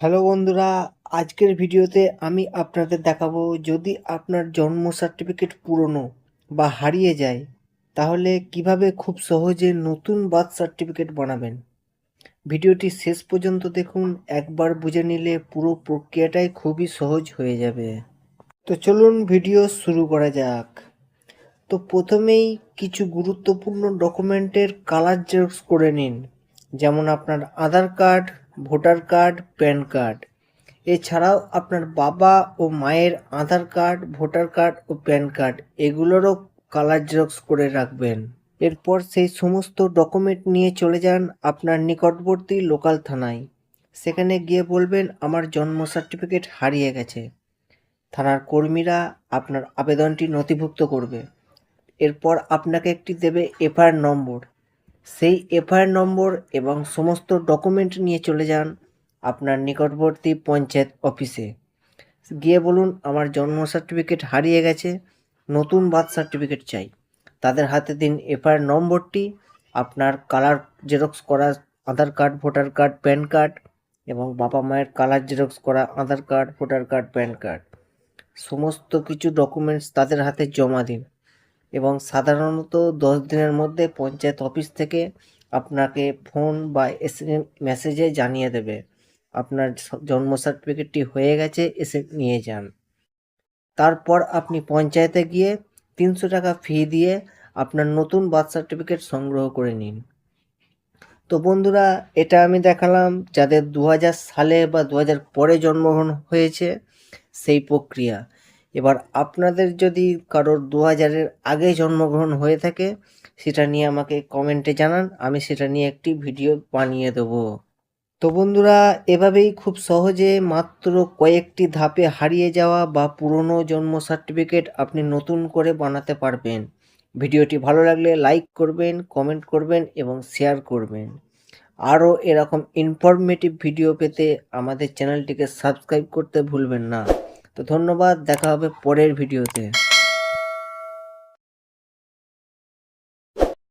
Hello বন্ধুরা, আজকের ভিডিওতে আমি আপনাদের দেখাবো যদি আপনার জন্ম সার্টিফিকেট পুরনো বা হারিয়ে যায়, তাহলে কীভাবে খুব সহজে নতুন বার্থ সার্টিফিকেট বানাবেন? ভিডিওটি শেষ পর্যন্ত দেখুন, একবার বুঝে নিলে পুরো প্রক্রিয়াটাই খুবই সহজ হয়ে যাবে। তো চলুন ভিডিও শুরু করা যাক। তো প্রথমেই কিছু গুরুত্বপূর্ণ ডকুমেন্টের কালার জেরক্স করে নিন, যেমন আপনার Aadhaar card voter card, PAN card. এছাড়াও আপনার বাবা ও মায়ের আধার কার্ড, ভোটার কার্ড ও প্যান কার্ড, এগুলোরও কালার জেরক্স করে রাখবেন। এরপর সেই সমস্ত ডকুমেন্ট নিয়ে চলে যান আপনার নিকটবর্তী লোকাল থানায়। সেখানে গিয়ে বলবেন, আমার জন্ম সার্টিফিকেট হারিয়ে গেছে। থানার কর্মীরা আপনার আবেদনটি নথিভুক্ত করবে। এরপর আপনাকে একটি দেবে এফআইআর নম্বর। সেই এফআইআর নম্বর এবং সমস্ত ডকুমেন্ট নিয়ে চলে যান আপনার নিকটবর্তী পঞ্চায়েত অফিসে। গিয়ে বলুন, আমার জন্ম সার্টিফিকেট হারিয়ে গেছে, নতুন বার্থ সার্টিফিকেট চাই। তাদের হাতে দিন এফআইআর নম্বরটি, আপনার কালার জেরক্স করা Aadhaar card, voter card, PAN card এবং বাবা মায়ের কালার জেরক্স করা Aadhaar card, voter card, PAN card. সমস্ত কিছু ডকুমেন্টস তাদের হাতে জমা দিন। এবং সাধারণত দশ দিনের মধ্যে পঞ্চায়েত অফিস থেকে আপনাকে ফোন বা এস মেসেজে জানিয়ে দেবে। আপনার জন্ম সার্টিফিকেটটি হয়ে গেছে, এসে নিয়ে যান। তারপর আপনি পঞ্চায়েতে গিয়ে তিনশো টাকা ফি দিয়ে আপনার নতুন বার্থ সার্টিফিকেট সংগ্রহ করে নিন। তো বন্ধুরা, এটা আমি দেখালাম যাদের দু হাজার সালে বা দু হাজার পরে জন্মগ্রহণ হয়েছে, সেই প্রক্রিয়া। এবার আপনাদের যদি কারোর দু হাজারের আগে জন্মগ্রহণ হয়ে থাকে, সেটা নিয়ে আমাকে কমেন্টে জানান, আমি সেটা নিয়ে একটি ভিডিও বানিয়ে দেবো। তো বন্ধুরা, এভাবেই খুব সহজে মাত্র কয়েকটি ধাপে হারিয়ে যাওয়া বা পুরনো জন্ম সার্টিফিকেট আপনি নতুন করে বানাতে পারবেন। ভিডিওটি ভালো লাগলে লাইক করবেন, কমেন্ট করবেন এবং শেয়ার করবেন। আরও এরকম ইনফরমেটিভ ভিডিও পেতে আমাদের চ্যানেলটিকে সাবস্ক্রাইব করতে ভুলবেন না। তো ধন্যবাদ দেখা হবে পরের ভিডিওতে।